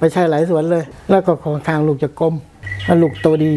ไปใช้หลายสวนเลย แล้วก็ของทางลูกจะกลมแล้วลูกโตดี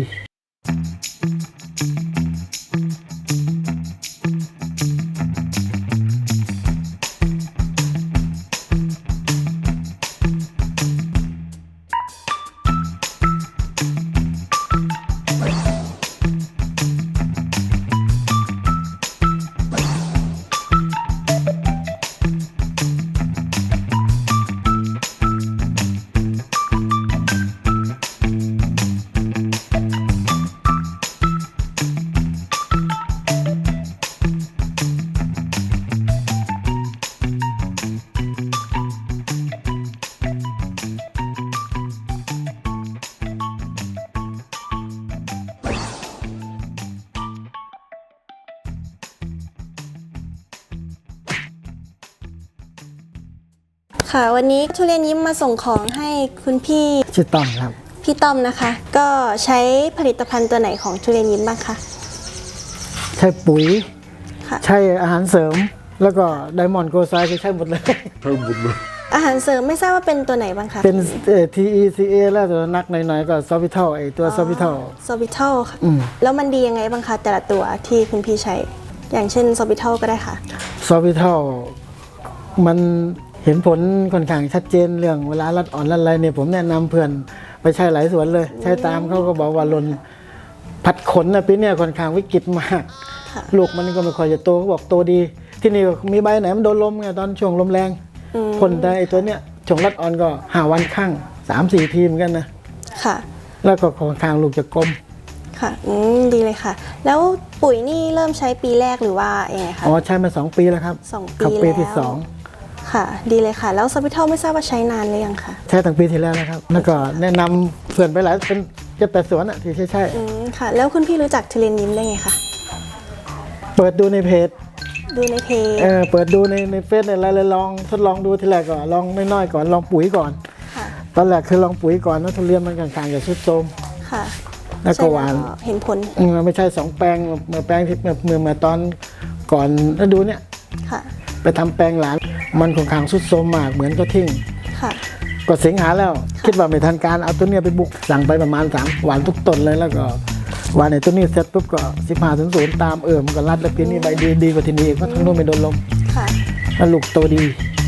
ค่ะ วันนี้ทุเรียนยิ้มมาส่งของให้คุณพี่ชื่อต้อมครับ พี่ต้อมนะคะ ก็ใช้ผลิตภัณฑ์ตัวไหนของทุเรียนยิ้มบ้างคะ ใช้ปุ๋ย ค่ะ ใช้อาหารเสริม แล้วก็ไดมอนด์โกไซด์ใช้หมดเลย อาหารเสริมไม่ทราบว่าเป็นตัวไหนบ้างคะเป็นเอ่อ TECA แล้วตัวนักหน่อยๆก็ซอฟิทัลไอตัวซอฟิทัลซอบิทัลค่ะ อืม แล้วมันดียังไงบ้างคะแต่ละตัวที่คุณพี่ใช้ อย่างเช่นซอบิทัลก็ได้ค่ะ ซอฟิทัลมัน เห็นผลค่อนข้างชัดเจนเรื่องเวลารัดอ่อนรัดอะไรเนี่ยผมแนะนำเพื่อนไปใช้หลายสวนเลย ใช้ตามเขาก็บอกว่าลนผัดขนนะปีเนี้ยค่อนข้างวิกฤตมากค่ะลูกมันก็ไม่ค่อยจะโตเขาบอกโตดี ที่นี่มีใบไหนมันโดนลมไงตอนช่วงลมแรงอืมพ่นแต่ไอตัวเนี้ยช่วงรัดอ่อนก็ห้าวันข้างสามสี่ทีเหมอนกันนะค่ะ แล้วก็ของทางลูกจะกลมค่ะอืมดีเลยค่ะ แล้วปุ๋ยนี่เริ่มใช้ปีแรกหรือว่ายังไงคะอ๋อใช้มาสองปีแล้วครับสองปีเข้าปีแล้วที่สอง ค่ะ ดีเลยค่ะ แล้วซอบิทัลไม่ทราบว่าใช้นานหรือยังคะใช้ตั้งปีที่แล้วนะครับแล้วก็แนะนำเพื่อนไปหลายเป็นเจ็ดแปดสวนอะที่ใช่ใช่อืมค่ะ แล้วคุณพี่รู้จักทุเรียนยิ้มได้ไงคะเปิดดูในเพจดูในเพจเออเปิดดูในในเฟซในอะไรเลยลองทดลองดูทีแรกก่อนลองน้อยๆก่อนลองปุ๋ยก่อน ค่ะตอนแรกคือลองปุ๋ยก่อนนะทุเรียนมันกลางๆจะชุดโทรม ค่ะแล้วก็หวาน ใช่เห็นผลอืมไม่ใช่สองแปลงเมื่อแปลงที่เมื่อเมื่อเมื่อตอนก่อนฤดูเนี่ย ค่ะ ไปทำแปลงหลาน มันค่อนข้างสุดโทรมมากเหมือนก็ทิ้งค่ะก็สิงหาแล้ว คิดว่าไม่ทันการเอาตัวเนี้ยไปบุกสั่งไปประมาณสามหวานทุกต้นเลยแล้วก็หวานในตัวนี้เสร็จปุ๊บก็สิบห้าถึงศูนย์ตามเออมันก็รัดแล้วปีนี้ใบดีดีกว่าทีนี้อีกเพราะทั้งนู้นไม่โดนลมค่ะแล้วลูกโตดี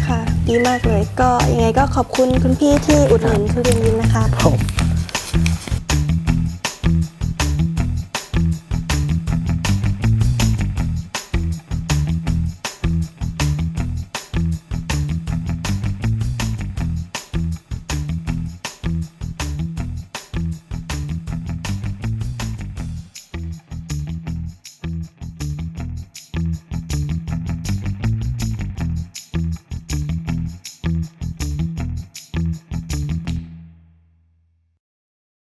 ค่ะ ดีมากเลย ก็ยังไงก็ขอบคุณคุณพี่ที่อุดหนุนทุเรียนยิ้มนะคะผม